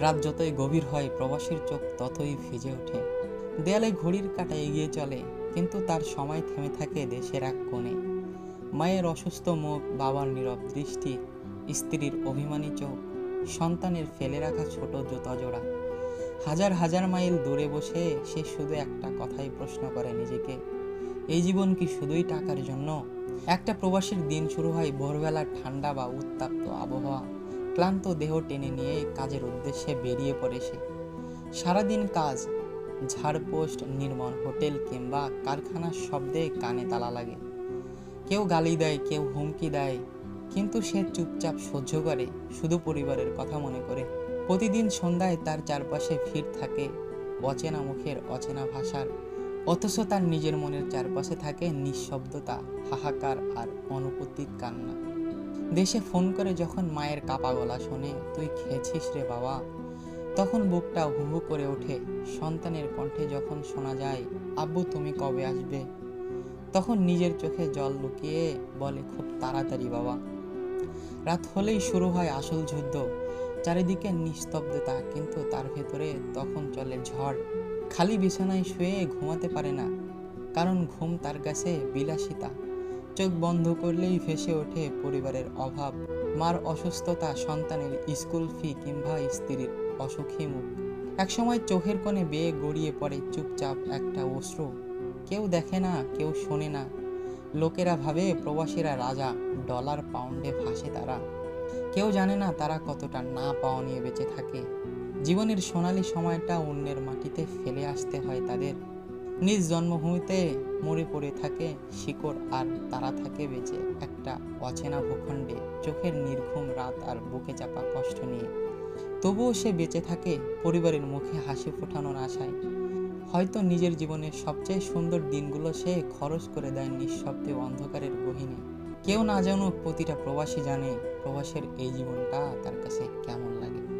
রাত যতই গভীর হয়, প্রবাসীর চোখ ততই ভিজে ওঠে। দেয়ালে ঘড়ির কাঁটা এগিয়ে চলে, কিন্তু তার সময় থেমে থাকে দেশের এক কোণে। মায়ের অসুস্থ মুখ, বাবার নীরব দৃষ্টি, স্ত্রীর অভিমানী চোখ, সন্তানের ফেলে রাখা ছোট জুতা জোড়া হাজার হাজার মাইল দূরে বসে সে শুধু একটা কথাই প্রশ্ন করে নিজেকে। এই জীবন কি শুধুই টাকার জন্য? একটা প্রবাসীর দিন শুরু হয় ভোরবেলার ঠান্ডা বা উত্তাপ্ত আবহাওয়া। ক্লান্ত দেহ টেনে নিয়ে কাজের উদ্দেশ্যে বেরিয়ে পড়ে সে। সারাদিন কাজ, ঝাড়পোস্ট নির্মাণ হোটেল কিংবা কারখানার শব্দে কানে তালা লাগে। কেউ গালি দেয়, কেউ হুমকি দেয়, কিন্তু সে চুপচাপ সহ্য করে, শুধু পরিবারের কথা মনে করে। প্রতিদিন সন্ধ্যায় তার চারপাশে ভিড় থাকে, অচেনা মুখের অচেনা ভাষার। অথচ তার নিজের মনের চারপাশে থাকে নিঃশব্দতা, হাহাকার আর অনুপত্তিক কান্না। দেশে ফোন করে যখন মায়ের কাপা গলা শোনে, তুই খেয়েছিস রে বাবা? তখন বুকটা হু হু করে ওঠে। সন্তানের কণ্ঠে যখন শোনা যায়, আব্বু, তুমি কবে আসবে? তখন নিজের চোখে জল লুকিয়ে বলে, খুব তাড়াতাড়ি বাবা। রাত হলেই শুরু হয় আসল যুদ্ধ। চারিদিকে নিস্তব্ধতা, কিন্তু তার ভেতরে তখন চলে ঝড়। খালি বিছানায় শুয়ে ঘুমাতে পারে না, কারণ ঘুম তার কাছে বিলাসিতা। চোখ বন্ধ করলেই ভেসে ওঠে পরিবারের অভাব। মার অসুস্থতা সন্তানের স্কুল ফি কিংবা স্ত্রীর অসুখী মুখ। একসময় চোখের কোণে বেয়ে গড়িয়ে পড়ে চুপচাপ একটা অশ্রু। কেউ দেখে না, কেউ শোনে না। লোকেরা ভাবে প্রবাসীরা রাজা, ডলার পাউন্ডে ভাসে তারা। কেউ জানে না তারা কতটা না পাওয়া নিয়ে বেঁচে থাকে। জীবনের সোনালি সময়টা অন্যের মাটিতে ফেলে আসতে হয় তাদের। নিজ জন্মভূমিতে মরে পড়ে থাকে শিকড় আর তারা থাকে বেঁচে। একটা অচেনা ভূখণ্ডে চোখের নির্ঘুম রাত আর বুকে চাপা কষ্ট নিয়ে। তবুও সে বেঁচে থাকে পরিবারের মুখে হাসি ফোটানোর আশায়। হয়তো নিজের জীবনের সবচেয়ে সুন্দর দিনগুলো সে খরচ করে দেয় নিঃশব্দে অন্ধকারের গহিনে। কেউ না জানুক প্রতিটা প্রবাসী জানে প্রবাসের এই জীবনটা তার কাছে কেমন লাগে।